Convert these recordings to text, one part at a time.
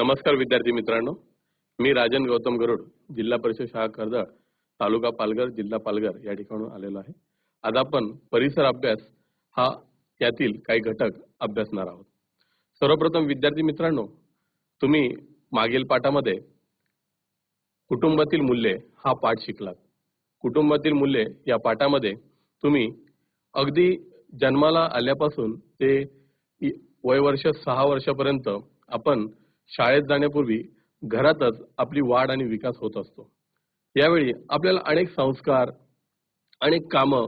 नमस्कार विद्यार्थी मित्रांनो. मी राजन गौतम गरुड जिल्हा परिषद शाळा कर्जळ तालुका पालघर जिल्हा पालघर या ठिकाणून आलेलो आहे. आज आपण परिसर अभ्यास हा यातील काही घटक अभ्यासणार आहोत. सर्वप्रथम विद्यार्थी मित्रांनो तुम्ही मागील पाठामध्ये कुटुंबातील मूल्ये हा पाठ शिकलात. कुटुंबातील मूल्ये या पाठामध्ये तुम्ही अगदी जन्माला आल्यापासून ते वय वयवर्ष सहा वर्षापर्यंत आपण शाळेत जाण्यापूर्वी घरातच आपली वाढ आणि विकास होत असतो. यावेळी आपल्याला अनेक संस्कार अनेक कामं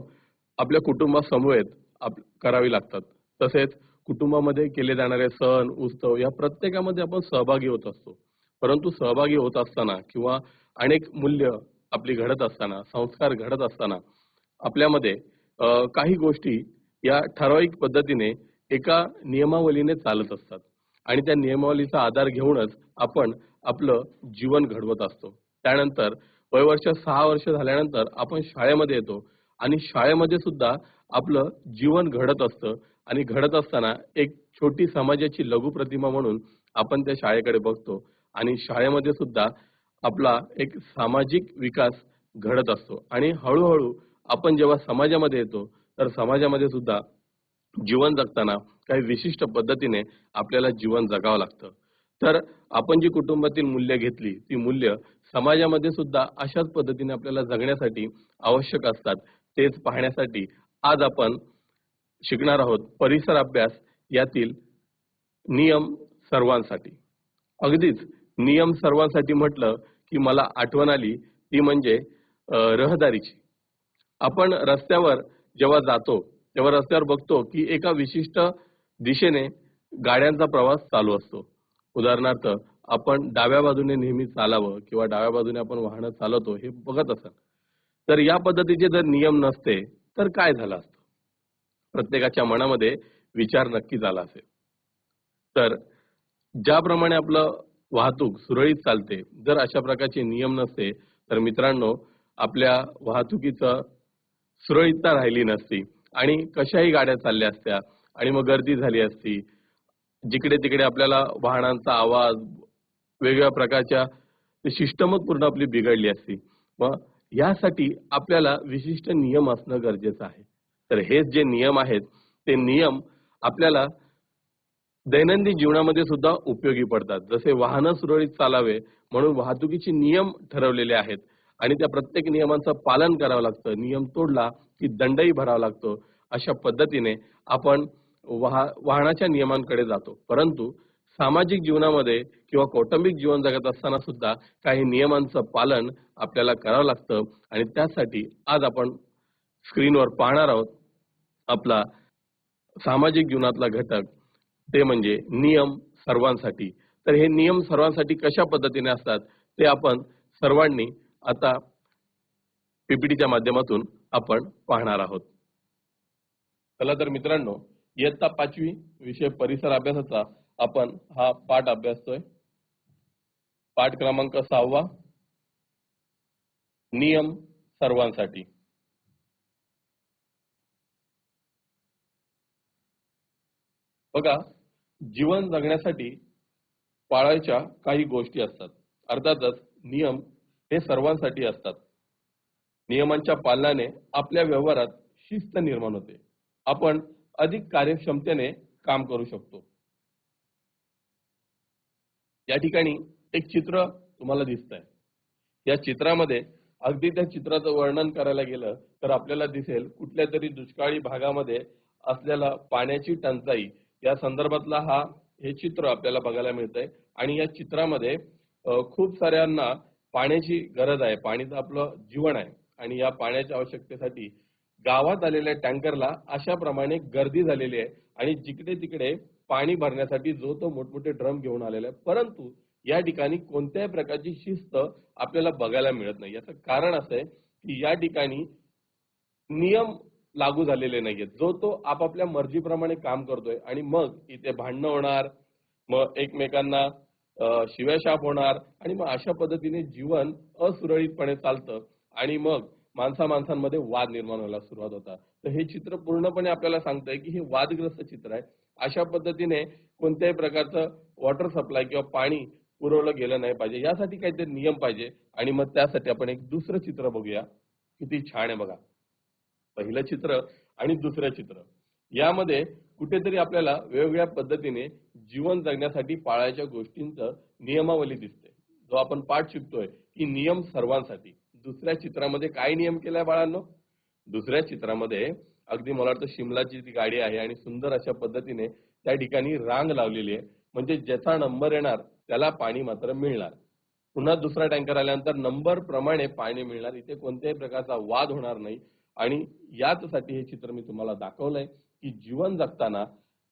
आपल्या कुटुंबासमवेत आप करावी लागतात. तसेच कुटुंबामध्ये केले जाणारे सण उत्सव या प्रत्येकामध्ये आपण सहभागी होत असतो. परंतु सहभागी होत असताना किंवा अनेक मूल्य आपली घडत असताना संस्कार घडत असताना आपल्यामध्ये काही गोष्टी या ठराविक पद्धतीने एका नियमावलीने चालत असतात. आणि त्या नियमावलीचा आधार घेऊनच आपण आपलं जीवन घडवत असतो. त्यानंतर वयवर्ष सहा वर्ष झाल्यानंतर आपण शाळेमध्ये येतो आणि शाळेमध्ये सुद्धा आपलं जीवन घडत असतं आणि घडत असताना एक छोटी समाजाची लघु प्रतिमा म्हणून आपण त्या शाळेकडे बघतो आणि शाळेमध्ये सुद्धा आपला एक सामाजिक विकास घडत असतो. आणि हळूहळू आपण जेव्हा समाजामध्ये येतो तर समाजामध्ये सुद्धा जीवन जगताना काही विशिष्ट पद्धतीने आपल्याला जीवन जगावं लागतं. तर आपण जी कुटुंबातील मूल्य घेतली ती मूल्य समाजामध्ये सुद्धा अशाच पद्धतीने आपल्याला जगण्यासाठी आवश्यक असतात. तेच पाहण्यासाठी आज आपण शिकणार आहोत परिसर अभ्यास यातील नियम सर्वांसाठी. अगदीच नियम सर्वांसाठी म्हटलं की मला आठवण आली ती म्हणजे रहदारीची. आपण रस्त्यावर जेव्हा जातो तेव्हा रस्त्यावर बघतो की एका विशिष्ट दिशेने गाड्यांचा प्रवास चालू असतो. उदाहरणार्थ आपण डाव्या बाजूने नेहमी चालावं किंवा डाव्या बाजूने आपण वाहनं चालवतो हे बघत असाल. तर या पद्धतीचे जर नियम नसते तर काय झालं असतं? प्रत्येकाच्या मनामध्ये विचार नक्की झाला असेल. तर ज्याप्रमाणे आपलं वाहतूक सुरळीत चालते जर अशा प्रकारचे नियम नसते तर मित्रांनो आपल्या वाहतुकीचं सुरळीतता राहिली नसती आणि कशाही गाड्या चालल्या असत्या आणि मग गर्दी झाली असती. जिकडे तिकडे आपल्याला वाहनांचा आवाज वेगवेगळ्या प्रकारच्या सिस्टमच पूर्ण आपली बिघडली असती. मग यासाठी आपल्याला विशिष्ट नियम असणं गरजेचं आहे. तर हेच जे नियम आहेत ते नियम आपल्याला दैनंदिन जीवनामध्ये सुद्धा उपयोगी पडतात. जसे वाहनं सुरळीत चालावे म्हणून वाहतुकीचे नियम ठरवलेले आहेत. आणि त्या प्रत्येक नियमांचं पालन करावं लागतं. नियम तोडला की दंडही भरावा लागतो. अशा पद्धतीने आपण वाह वाहनाच्या नियमांकडे जातो. परंतु सामाजिक जीवनामध्ये किंवा कौटुंबिक जीवन जगत असताना सुद्धा काही नियमांचं पालन आपल्याला करावं लागतं आणि त्यासाठी आज आपण स्क्रीनवर पाहणार आहोत आपला सामाजिक जीवनातला घटक. ते म्हणजे नियम सर्वांसाठी. तर हे नियम सर्वांसाठी कशा पद्धतीने असतात? ते आपण सर्वांनी आता पीपीटीच्या माध्यमातून आपण पाहणार आहोत. चला तर मित्रांनो इयत्ता पाचवी विषय परिसर अभ्यासाचा आपण हा पाठ अभ्यासतोय. पाठ क्रमांक सहावा. नियम सर्वांसाठी. बघा जीवन जगण्यासाठी पाळायच्या काही गोष्टी असतात. अर्थातच नियम हे सर्वांसाठी असतात. नियमांच्या पालनाने आपल्या व्यवहारात शिस्त निर्माण होते. आपण अधिक कार्यक्षमतेने काम करू शकतो. या ठिकाणी एक चित्र तुम्हाला दिसत आहे या चित्रामध्ये अगदी त्या चित्राचं वर्णन करायला गेलं तर आपल्याला दिसेल कुठल्या तरी दुष्काळी भागामध्ये असलेला पाण्याची टंचाई. या संदर्भातला हा हे चित्र आपल्याला बघायला मिळतंय. आणि या चित्रामध्ये खूप साऱ्यांना पाण्याची गरज आहे. पाणी तर आपलं जीवन आहे. आणि या पाण्याच्या आवश्यकतेसाठी गावात आलेल्या टँकरला अशा प्रमाणे गर्दी झालेली आहे आणि जिकडे तिकडे पाणी भरण्यासाठी जो तो मोठमोठे ड्रम घेऊन आलेला आहे परंतु या ठिकाणी कोणत्याही प्रकारची शिस्त आपल्याला बघायला मिळत नाही. याचं कारण असं आहे की या ठिकाणी नियम लागू झालेले नाहीयेत. जो तो आपापल्या मर्जीप्रमाणे काम करतोय आणि मग इथे भांडणं होणार मग एकमेकांना शिव्याशाप होणार आणि मग अशा पद्धतीने जीवन असुरळीतपणे चालतं आणि मग माणसा माणसांमध्ये वाद निर्माण व्हायला सुरुवात होता तर हे चित्र पूर्णपणे आपल्याला सांगतंय की हे वादग्रस्त चित्र आहे. अशा पद्धतीने कोणत्याही प्रकारचं वॉटर सप्लाय किंवा पाणी पुरवलं गेलं नाही पाहिजे. यासाठी काहीतरी नियम पाहिजे आणि मग त्यासाठी आपण एक दुसरं चित्र बघूया. किती छान आहे बघा. पहिलं चित्र आणि दुसरं चित्र. यामध्ये कुठेतरी आपल्याला वेगवेगळ्या पद्धतीने जीवन जगण्यासाठी पाळायच्या गोष्टींचं नियमावली दिसते. जो आपण पाठ शिकतोय की नियम सर्वांसाठी. दुसऱ्या चित्रामध्ये काय नियम केलाय बाळांनो? दुसऱ्या चित्रामध्ये अगदी मला वाटतं शिमलाची ती गाडी आहे आणि सुंदर अशा पद्धतीने त्या ठिकाणी रांग लावलेली आहे. म्हणजे ज्याचा नंबर येणार त्याला पाणी मात्र मिळणार. पुन्हा दुसरा टँकर आल्यानंतर नंबर प्रमाणे पाणी मिळणार. इथे कोणत्याही प्रकारचा वाद होणार नाही. आणि याचसाठी हे चित्र मी तुम्हाला दाखवलंय की जीवन जगताना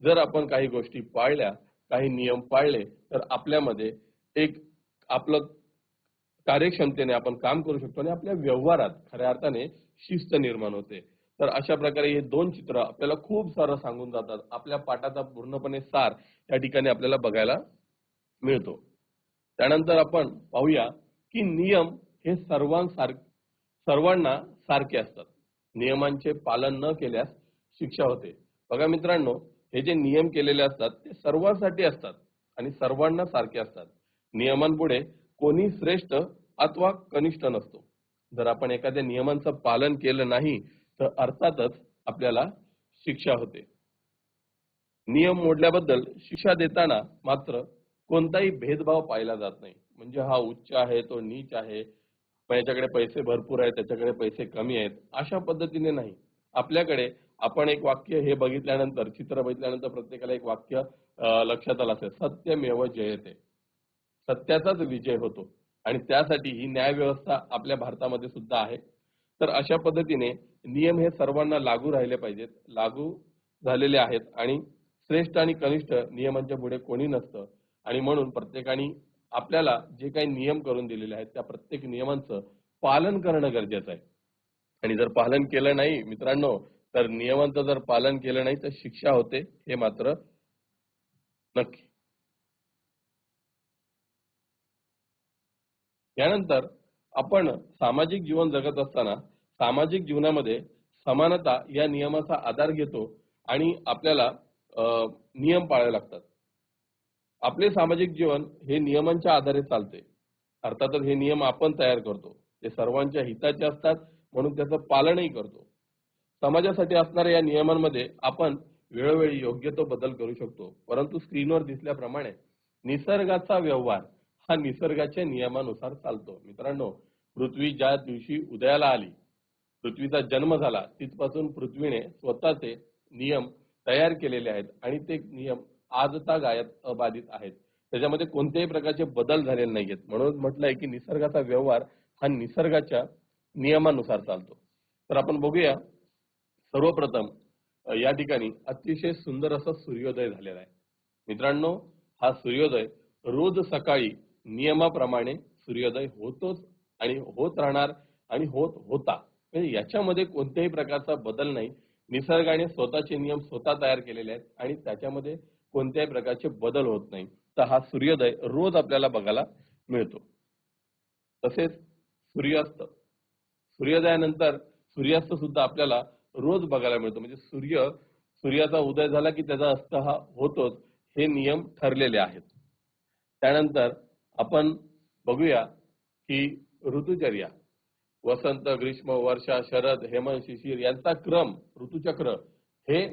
जर आपण काही गोष्टी पाळल्या काही नियम पाळले तर आपल्यामध्ये एक आपलं कार्यक्षमतेने आपण काम करू शकतो आणि आपल्या व्यवहारात खऱ्या अर्थाने शिस्त निर्माण होते. तर अशा प्रकारे हे दोन चित्र आपल्याला खूप सारं सांगून जातात. आपल्या पाठाचा पूर्णपणे सार या ठिकाणी आपल्याला बघायला मिळतो. त्यानंतर आपण पाहूया की नियम हे सर्वांसार सर्वांना सारखे असतात. नियमांचे पालन न केल्यास शिक्षा होते. बघा मित्रांनो हे जे नियम केलेले असतात ते सर्वांसाठी असतात आणि सर्वांना सारखे असतात. नियमांपुढे कोणी श्रेष्ठ अथवा कनिष्ठ नसतो. जर आपण एखाद्या नियमांचं पालन केलं नाही तर अर्थातच आपल्याला शिक्षा होते. नियम मोडल्याबद्दल शिक्षा देताना मात्र कोणताही भेदभाव पाहिला जात नाही. म्हणजे हा उच्च आहे तो नीच आहे याच्याकडे पैसे भरपूर आहेत त्याच्याकडे पैसे कमी आहेत अशा पद्धतीने नाही. आपल्याकडे आपण एक वाक्य हे बघितल्यानंतर चित्र बघितल्यानंतर प्रत्येकाला एक वाक्य लक्षात आलं असेल सत्यमेव जयते. सत्याचाच विजय होतो. आणि त्यासाठी ही न्याय व्यवस्था आपल्या भारतामध्ये सुद्धा आहे. तर अशा पद्धतीने नियम हे सर्वांना लागू राहिले पाहिजेत लागू झालेले आहेत आणि श्रेष्ठ आणि कनिष्ठ नियमांच्या पुढे कोणी नसतं. आणि म्हणून प्रत्येकाने आपल्याला जे काही नियम करून दिलेले आहेत त्या प्रत्येक नियमांचं पालन करणं गरजेचं आहे. आणि जर पालन केलं नाही मित्रांनो तर नियमांचं जर पालन केलं नाही तर शिक्षा होते हे मात्र नक्की. यानंतर आपण सामाजिक जीवन जगत असताना सामाजिक जीवनामध्ये समानता या नियमाचा आधार घेतो आणि आपल्याला नियम पाळावे लागतात. आपले सामाजिक जीवन हे नियमांच्या आधारे चालते. अर्थातच हे नियम आपण तयार करतो. ते सर्वांच्या हिताचे असतात म्हणून त्याचं पालनही करतो. समाजासाठी असणाऱ्या या नियमांमध्ये आपण वेळोवेळी योग्य तो बदल करू शकतो. परंतु स्क्रीनवर दिसल्याप्रमाणे निसर्गाचा व्यवहार हा निसर्गाच्या नियमानुसार चालतो. मित्रांनो पृथ्वी ज्या दिवशी उदयाला आली पृथ्वीचा जन्म झाला तिथपासून पृथ्वीने स्वतःचे नियम तयार केलेले आहेत आणि ते नियम आजता गायत अबाधित आहेत. त्याच्यामध्ये कोणत्याही प्रकारचे बदल झालेले नाहीयेत. म्हणून म्हटलंय की निसर्गाचा व्यवहार हा निसर्गाच्या नियमानुसार चालतो. तर आपण बघूया सर्वप्रथम या ठिकाणी अतिशय सुंदर असा सूर्योदय झालेला आहे. मित्रांनो हा सूर्योदय रोज सकाळी नियमाप्रमाणे सूर्योदय होतोच आणि होत राहणार आणि होत होता. म्हणजे याच्यामध्ये कोणत्याही प्रकारचा बदल नाही. निसर्गाने स्वतःचे नियम स्वतः तयार केलेले आहेत आणि त्याच्यामध्ये कोणत्याही प्रकारचे बदल होत नाही. तर हा सूर्योदय रोज आपल्याला बघायला मिळतो. तसेच सूर्यास्त सूर्योदयानंतर सूर्यास्त सुद्धा आपल्याला रोज बघायला मिळतो. म्हणजे सूर्य सूर्याचा उदय झाला की त्याचा अस्त हा होतोच हे नियम ठरलेले आहेत. त्यानंतर आपण बघूया की ऋतुचर्या वसंत ग्रीष्म वर्षा शरद हेमंत शिशिर यांचा क्रम ऋतुचक्र हे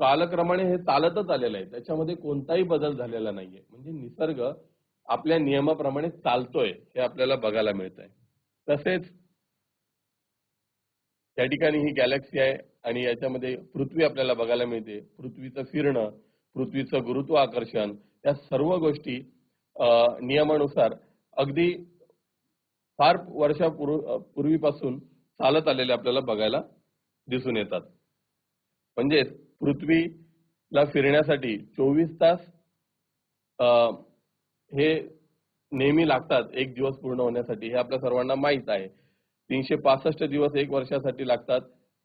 कालक्रमाने हे चालतच आलेलं आहे. त्याच्यामध्ये कोणताही बदल झालेला नाहीये. म्हणजे निसर्ग आपल्या नियमाप्रमाणे चालतोय हे आपल्याला बघायला मिळत आहे तसेच त्या ठिकाणी ही गॅलेक्सी आहे आणि याच्यामध्ये पृथ्वी आपल्याला बघायला मिळते. पृथ्वीचं फिरणं पृथ्वीचं गुरुत्वाकर्षण या सर्व गोष्टी नियमानुसार अगदी फार वर्षापूर्वीपासून पूर्वीपासून चालत आलेले आपल्याला बघायला दिसून येतात. म्हणजेच पृथ्वीला फिरण्यासाठी चोवीस तास हे नेहमी लागतात एक दिवस पूर्ण होण्यासाठी. हे आपल्या सर्वांना माहीत आहे. तीनशे पासष्ट दिवस एक वर्षासाठी लागतात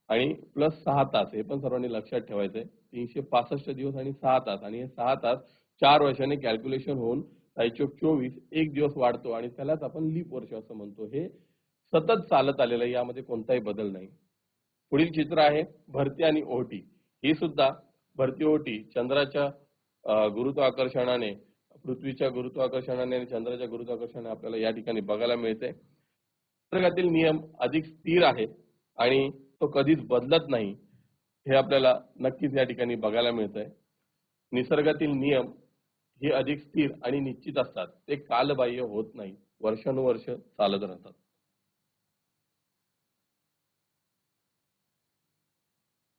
आणि प्लस सहा तास. हे पण सर्वांनी लक्षात ठेवायचंय. तीनशे पासष्ट दिवस आणि सहा तास. आणि हे सहा तास चार वर्षाने कॅल्क्युलेशन होऊन सायचोक चोवीस एक दिवस वाढतो आणि त्यालाच आपण लीप वर्ष असं म्हणतो. हे सतत चालत आलेलं आहे यामध्ये कोणताही बदल नाही. पुढील चित्र आहे भरती आणि ओहटी. ही सुद्धा भरती ओहटी चंद्राच्या गुरुत्वाकर्षणाने पृथ्वीच्या गुरुत्वाकर्षणाने आणि चंद्राच्या गुरुत्वाकर्षणाने आपल्याला या ठिकाणी बघायला मिळते. निसर्गातील नियम अधिक स्थिर आहे आणि तो कधीच बदलत नाही हे आपल्याला नक्कीच या ठिकाणी बघायला मिळतंय. निसर्गातील नियम हे अधिक स्थिर आणि निश्चित असतात. ते कालबाह्य होत नाही. वर्षानुवर्ष चालत राहतात.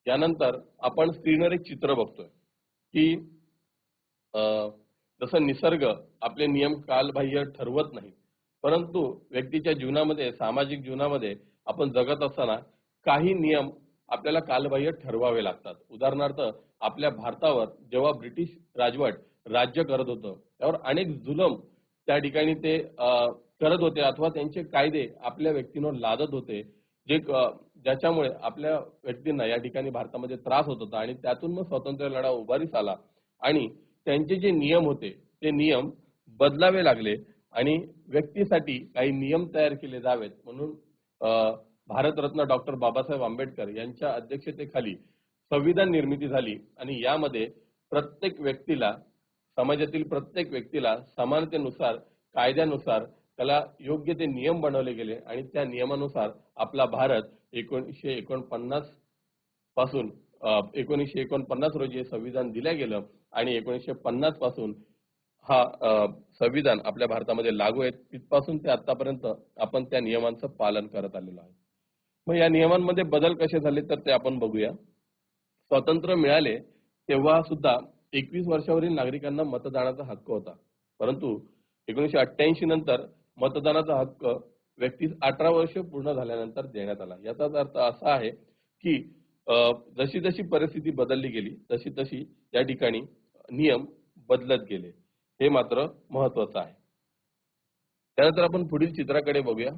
यानंतर आपण स्क्रीनवर एक चित्र बघतोय की जसं निसर्ग आपले नियम कालबाह्य ठरवत नाही परंतु व्यक्तीच्या जीवनामध्ये सामाजिक जीवनामध्ये आपण जगत असताना काही नियम आपल्याला कालबाह्य ठरवावे लागतात. उदाहरणार्थ आपल्या भारतावर जेव्हा ब्रिटिश राजवट राज्य करत होतं. त्यावर अनेक जुलम त्या ठिकाणी ते करत होते अथवा त्यांचे कायदे आपल्या व्यक्तींवर लादत होते. जे ज्याच्यामुळे आपल्या व्यक्तींना या ठिकाणी भारतामध्ये त्रास होत होता आणि त्यातून मग स्वातंत्र्य लढा उभारीस आला. आणि त्यांचे जे नियम होते ते नियम बदलावे लागले आणि व्यक्तीसाठी काही नियम तयार केले जावेत. म्हणून भारतरत्न डॉक्टर बाबासाहेब आंबेडकर यांच्या अध्यक्षतेखाली संविधान निर्मिती झाली आणि यामध्ये प्रत्येक व्यक्तीला समाजातील प्रत्येक व्यक्तीला समानतेनुसार कायद्यानुसार त्याला योग्य ते नियम बनवले गेले आणि त्या नियमानुसार आपला भारत एकोणीसशे एकोणपन्नासपासून एकोणीसशे एकोणपन्नास रोजी हे संविधान दिलं गेलं आणि एकोणीसशे पन्नासपासून हा संविधान आपल्या भारतामध्ये लागू आहे तिथपासून ते आतापर्यंत आपण त्या नियमांचं पालन करत आलेलो आहे. मग या नियमांमध्ये बदल कसे झाले तर ते आपण बघूया. स्वातंत्र्य मिळाले तेव्हा सुद्धा एकवीस वर्षावरील नागरिकांना मतदानाचा हक्क होता. परंतु एकोणीसशे अठ्ठ्याऐंशी नंतर मतदानाचा हक्क व्यक्तीस अठरा वर्ष पूर्ण झाल्यानंतर देण्यात आला. याचाच अर्थ असा आहे की जशी जशी परिस्थिती बदलली गेली तशी तशी या ठिकाणी नियम बदलत गेले. हे मात्र महत्वाचं आहे. त्यानंतर आपण पुढील चित्राकडे बघूया.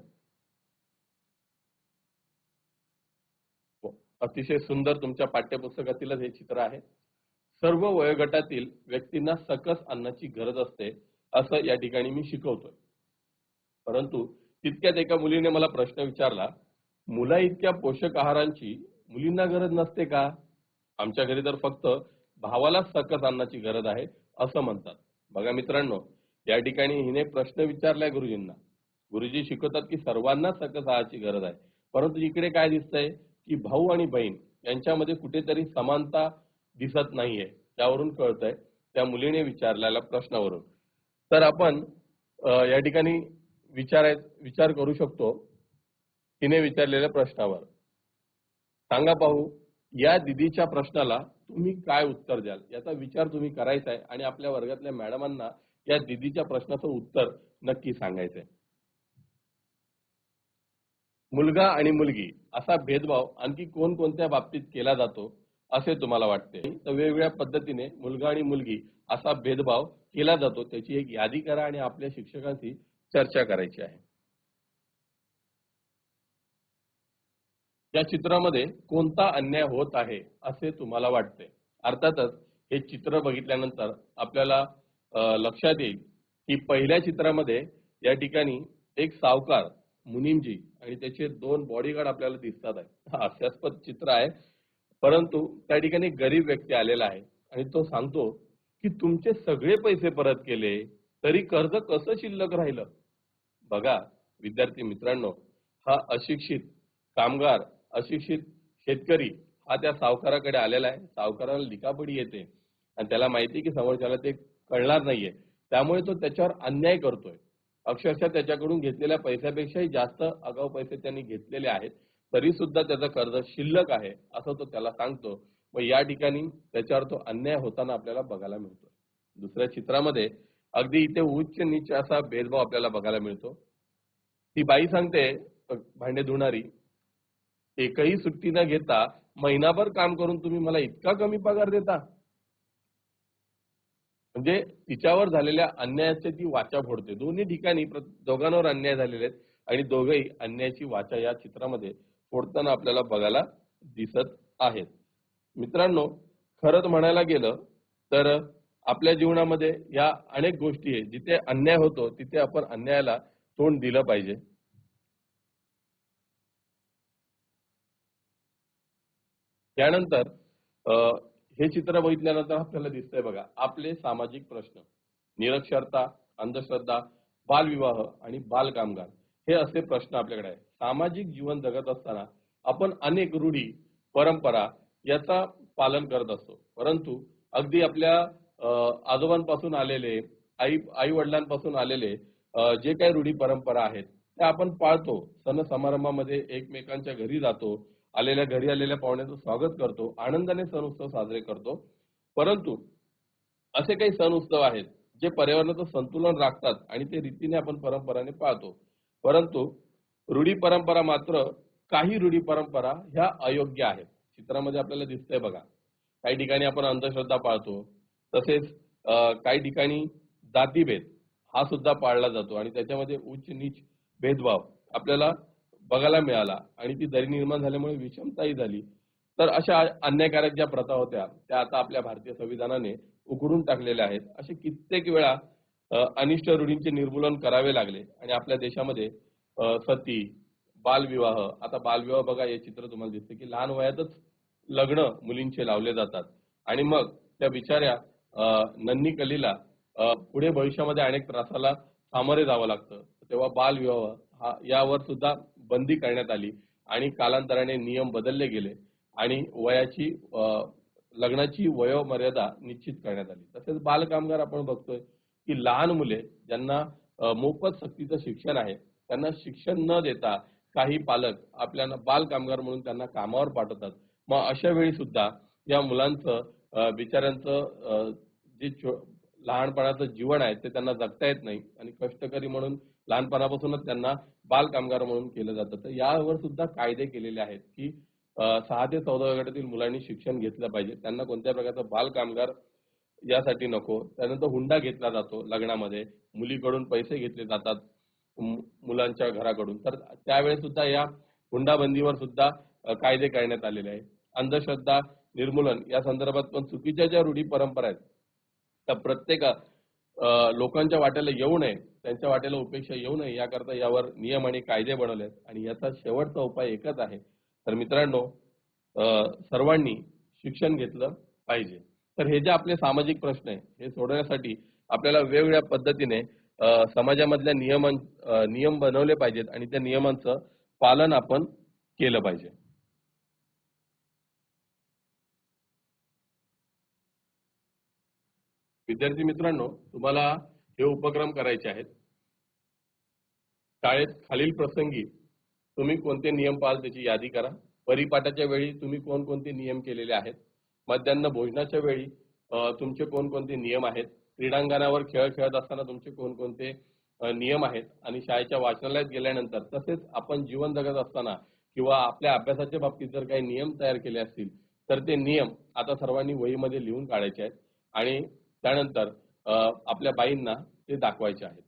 अतिशय सुंदर तुमच्या पाठ्यपुस्तकातीलच हे चित्र आहे. सर्व वयोगटातील व्यक्तींना सकस अन्नाची गरज असते असं या ठिकाणी मी शिकवतोय. परंतु तितक्यात एका मुलीने मला प्रश्न विचारला मुला इतक्या पोषक आहारांची मुलींना गरज नसते का? आमच्या घरी तर फक्त भावाला सकस अन्नाची गरज आहे असं म्हणतात. बघा मित्रांनो या ठिकाणी हिने प्रश्न विचारलाय गुरुजींना. गुरुजी शिकवतात की सर्वांना सकस आहाराची गरज आहे. परंतु इकडे काय दिसतंय की भाऊ आणि बहीण यांच्यामध्ये कुठेतरी समानता दिसत नाहीये. त्यावरून कळतंय त्या मुलीने विचारलेल्या प्रश्नावरून. तर आपण या ठिकाणी विचाराय विचार करू शकतो तिने विचारलेल्या प्रश्नावर. सांगा पाहू या दिदीच्या प्रश्नाला तुम्ही काय उत्तर द्याल? याचा विचार तुम्ही करायचा आहे आणि आपल्या वर्गातल्या मॅडमांना या दिदीच्या प्रश्नाचं उत्तर नक्की सांगायचंय. मुलगा आणि मुलगी असा भेदभाव आणखी कोणकोणत्या बाबतीत केला जातो? असे तुम्हाला वाटते. तर वेगवेगळ्या पद्धतीने मुलगा आणि मुलगी असा भेदभाव केला जातो. त्याची एक यादी करा आणि आपल्या शिक्षकांशी चर्चा करायची आहे. या चित्रामध्ये कोणता अन्याय होत आहे असे तुम्हाला वाटते? अर्थातच हे चित्र बघितल्यानंतर आपल्याला लक्षात येईल की पहिल्या चित्रामध्ये या ठिकाणी एक सावकार मुनीमजी आणि त्याचे दोन बॉडीगार्ड आपल्याला दिसतात आहे. हास्यास्पद चित्र आहे. परंतु त्या ठिकाणी गरीब व्यक्ती आलेला आहे आणि तो सांगतो की तुमचे सगळे पैसे परत केले तरी कर्ज कसं शिल्लक राहिलं? बघा विद्यार्थी मित्रांनो हा अशिक्षित कामगार अशिक्षित शेतकरी हा त्या सावकाराकडे आलेला आहे. सावकाराला लिकापडी येते आणि त्याला माहिती की समोरच्याला ते कळणार नाहीये. त्यामुळे तो त्याच्यावर अन्याय करतोय. अक्षरशः त्याच्याकडून घेतलेल्या पैशापेक्षाही जास्त आगाऊ पैसे त्यांनी घेतलेले आहेत. तरी सुद्धा त्याचं कर्ज शिल्लक आहे असं तो त्याला सांगतो. व या ठिकाणी त्याच्यावर तो अन्याय होताना आपल्याला बघायला मिळतो दुसऱ्या चित्रामध्ये अगदी इथे उच्च नीच असा भेदभाव आपल्याला बघायला मिळतो. ती बाई सांगते भांडे धुणारी एकही सुट्टी न घेता महिनाभर काम करून तुम्ही मला इतका कमी पगार देता. म्हणजे तिच्यावर झालेल्या अन्यायाचे ती वाचा फोडते. दोन्ही ठिकाणी दोघांवर अन्याय झालेले आहेत आणि दोघेही अन्यायाची वाचा या चित्रामध्ये फोडताना आपल्याला बघायला दिसत आहेत. मित्रांनो खरंच म्हणायला गेलं तर आपल्या जीवनामध्ये या अनेक गोष्टी आहेत जिथे अन्याय होतो तिथे आपण अन्यायाला तोंड दिलं पाहिजे. त्यानंतर हे चित्र बघितल्यानंतर आपल्याला दिसतंय बघा आपले सामाजिक प्रश्न निरक्षरता अंधश्रद्धा बालविवाह आणि बालकामगार. हे असे प्रश्न आपल्याकडे आहे सामाजिक जीवन जगत असताना आपण अनेक रूढी परंपरा याचा पालन करत असतो. परंतु अगदी आपल्या आजोबांपासून आलेले आई आई वडिलांपासून आलेले जे काही रूढी परंपरा आहेत त्या आपण पाळतो. सण समारंभामध्ये एकमेकांच्या घरी जातो आलेल्या घरी आलेल्या पाहुण्याचं स्वागत करतो आनंदाने सण उत्सव साजरे करतो. परंतु असे काही सण उत्सव आहेत जे पर्यावरणाचं संतुलन राखतात आणि ते रीतीने आपण परंपराने पाळतो. परंतु रूढी परंपरा मात्र काही रूढी परंपरा ह्या अयोग्य आहेत. चित्रामध्ये आपल्याला दिसतंय बघा. काही ठिकाणी आपण अंधश्रद्धा पाळतो. तसेच काही ठिकाणी जातीभेद हा सुद्धा पाळला जातो आणि त्याच्यामध्ये उच्च नीच भेदभाव आपल्याला बघायला मिळाला आणि ती दरी निर्माण झाल्यामुळे विषमताही झाली. तर अशा अन्यायकारक ज्या प्रथा होत्या त्या आता आपल्या भारतीय संविधानाने उघडून टाकलेल्या आहेत. असे कित्येक वेळा अनिष्ट रूढींचे निर्मूलन करावे लागले आणि आपल्या देशामध्ये सती बालविवाह आता बालविवाह बघा हे चित्र तुम्हाला दिसते की लहान वयातच लग्न मुलींचे लावले जातात. आणि मग त्या बिचाऱ्या नन्नी कलीला पुढे भविष्यामध्ये अनेक त्रासाला सामोरे जावं लागतं. तेव्हा बालविवाह हा यावर सुद्धा बंदी करण्यात आली आणि कालांतराने नियम बदलले गेले आणि वयाची लग्नाची वयोमर्यादा निश्चित करण्यात आली. तसेच बालकामगार आपण बघतोय की लहान मुले ज्यांना मोफत सक्तीचं शिक्षण आहे त्यांना शिक्षण न देता काही पालक आपल्याला बाल कामगार म्हणून त्यांना कामावर पाठवतात. मग अशा वेळी सुद्धा या मुलांचं बिचाऱ्यांचं जे लहानपणाचं जीवन आहे ते त्यांना जगता येत नाही आणि कष्टकरी म्हणून लहानपणापासूनच त्यांना बाल कामगार म्हणून केलं जातं. तर यावर सुद्धा कायदे केलेले आहेत की सहा ते चौदा गटातील मुलांनी शिक्षण घेतलं पाहिजे. त्यांना कोणत्या प्रकारचं बाल कामगार यासाठी नको. त्यानंतर हुंडा घेतला जातो लग्नामध्ये. मुलीकडून पैसे घेतले जातात मुलांच्या घराकडून. तर त्यावेळेस सुद्धा या हुंडाबंदीवर सुद्धा कायदे करण्यात आलेले आहेत. अंधश्रद्धा निर्मूलन या संदर्भात पण चुकीच्या ज्या रूढी परंपरा आहेत त्या प्रत्येक लोकांच्या वाट्याला येऊ नये त्यांच्या वाट्याला उपेक्षा येऊ नये याकरता यावर नियम आणि कायदे बनवले आहेत. आणि याचा शेवटचा उपाय एकच आहे. तर मित्रांनो सर्वांनी शिक्षण घेतलं पाहिजे. तर हे जे आपले सामाजिक प्रश्न आहे हे सोडवण्यासाठी आपल्याला वेगवेगळ्या पद्धतीने समाजामधल्या नियमां नियम बनवले पाहिजेत आणि त्या नियमांचं पालन आपण केलं पाहिजे. विद्यार्थी मित्रांनो तुम्हाला हे उपक्रम करायचे आहेत. शाळेत खालील प्रसंगी तुम्ही कोणते नियम पाहाल त्याची यादी करा. परिपाठाच्या वेळी तुम्ही कोणकोणते नियम केलेले आहेत. मध्यान्ह भोजनाच्या वेळी तुमचे कोणकोणते नियम आहेत? क्रीडांगणावर खेळ खेळत असताना तुमचे कोणकोणते नियम आहेत? आणि शाळेच्या वाचनालयात गेल्यानंतर तसेच आपण जीवन जगत असताना किंवा आपल्या अभ्यासाच्या बाबतीत जर काही नियम तयार केले असतील तर ते नियम आता सर्वांनी वहीमध्ये लिहून काढायचे आहेत. आणि त्यानंतर आपल्या बाईंना ते दाखवायचे आहेत.